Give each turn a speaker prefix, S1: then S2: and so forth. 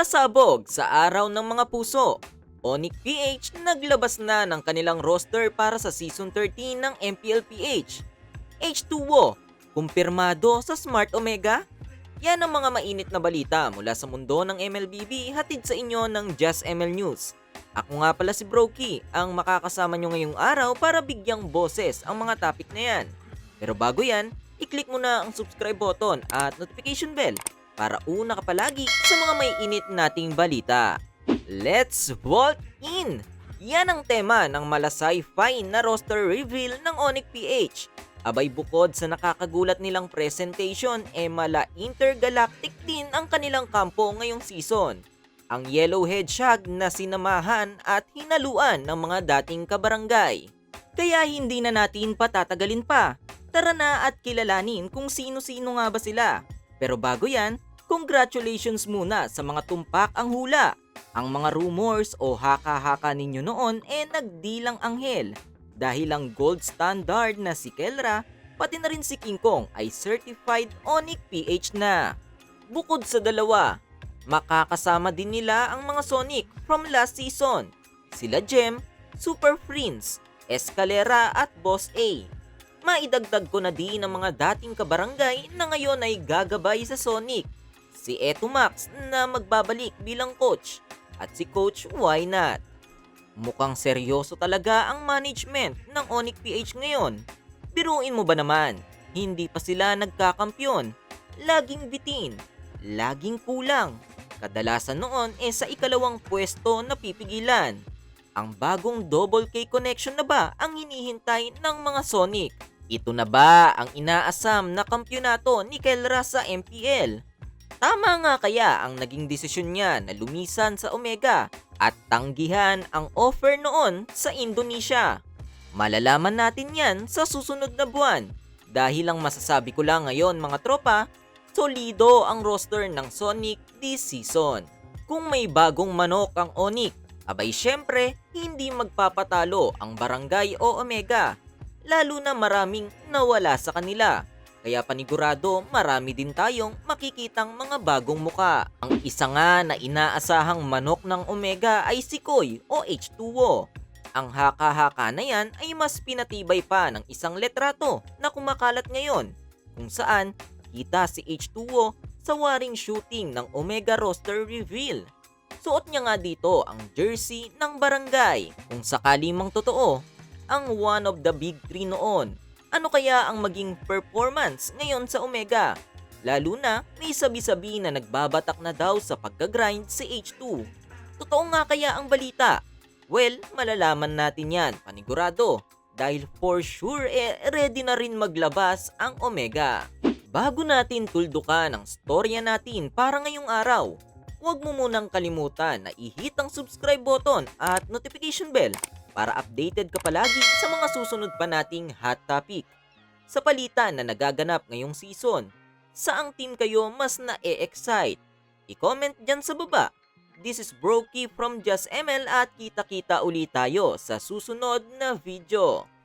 S1: Pasabog sa araw ng mga puso. Onyx PH naglabas na ng kanilang roster para sa Season 13 ng MPLPH. H2O, kumpirmado sa Smart Omega? Yan ang mga mainit na balita mula sa mundo ng MLBB hatid sa inyo ng Just ML News. Ako nga pala si Brokey, ang makakasama nyo ngayong araw para bigyang boses ang mga topic na yan. Pero bago yan, i-click mo na ang subscribe button at notification bell para una ka palagi sa mga may init nating balita. Let's vault in! Yan ang tema ng malasay fine na roster reveal ng Onyx PH. Abay bukod sa nakakagulat nilang presentation, e mala intergalactic din ang kanilang kampo ngayong season. Ang Yellow Hedgehog na sinamahan at hinaluan ng mga dating kabarangay. Kaya hindi na natin patatagalin pa. Tara na at kilalanin kung sino-sino nga ba sila. Pero bago yan, congratulations muna sa mga tumpak ang hula. Ang mga rumors o haka-haka ninyo noon eh nagdilang anghel dahil ang gold standard na si Kelra pati na rin si King Kong ay certified Onyx PH na. Bukod sa dalawa, makakasama din nila ang mga Sonic from last season. Sila Gem, Super Prince, Escalera at Boss A. Maidagdag ko na din ang mga dating kabarangay na ngayon ay gagabay sa Sonic. Si Eto Max na magbabalik bilang coach at si Coach Why Not. Mukhang seryoso talaga ang management ng Onyx PH ngayon. Biruin mo ba naman, hindi pa sila nagkakampyon. Laging bitin, laging kulang. Kadalasan noon eh sa ikalawang pwesto na pipigilan. Ang bagong double K connection na ba ang hinihintay ng mga Sonic? Ito na ba ang inaasam na kampyonato ni Kelra sa MPL? Tama nga kaya ang naging desisyon niya na lumisan sa Omega at tanggihan ang offer noon sa Indonesia. Malalaman natin yan sa susunod na buwan. Dahil ang masasabi ko lang ngayon mga tropa, solido ang roster ng Sonic this season. Kung may bagong manok ang Onyx, abay syempre hindi magpapatalo ang Barangay o Omega. Lalo na maraming nawala sa kanila. Kaya panigurado marami din tayong makikitang mga bagong muka. Ang isa nga na inaasahang manok ng Omega ay si Koy o H2O. Ang haka-haka na yan ay mas pinatibay pa ng isang letrato na kumakalat ngayon kung saan kita si H2O sa waring shooting ng Omega roster reveal. Suot niya nga dito ang jersey ng barangay. Kung sakali mang totoo, ang one of the big three noon ano kaya ang maging performance ngayon sa Omega? Lalo na may sabi-sabi na nagbabatak na daw sa pagka-grind si H2. Totoo nga kaya ang balita? Well, malalaman natin yan, panigurado. Dahil for sure, eh, ready na rin maglabas ang Omega. Bago natin tuldukan ang storya natin para ngayong araw, huwag mo munang kalimutan na i-hit ang subscribe button at notification bell para updated ka palagi sa mga susunod pa nating hot topic. Sa palitan na nagaganap ngayong season, saang team kayo mas na-e-excite? I-comment dyan sa baba. This is Brokey from Just ML at kita-kita ulit tayo sa susunod na video.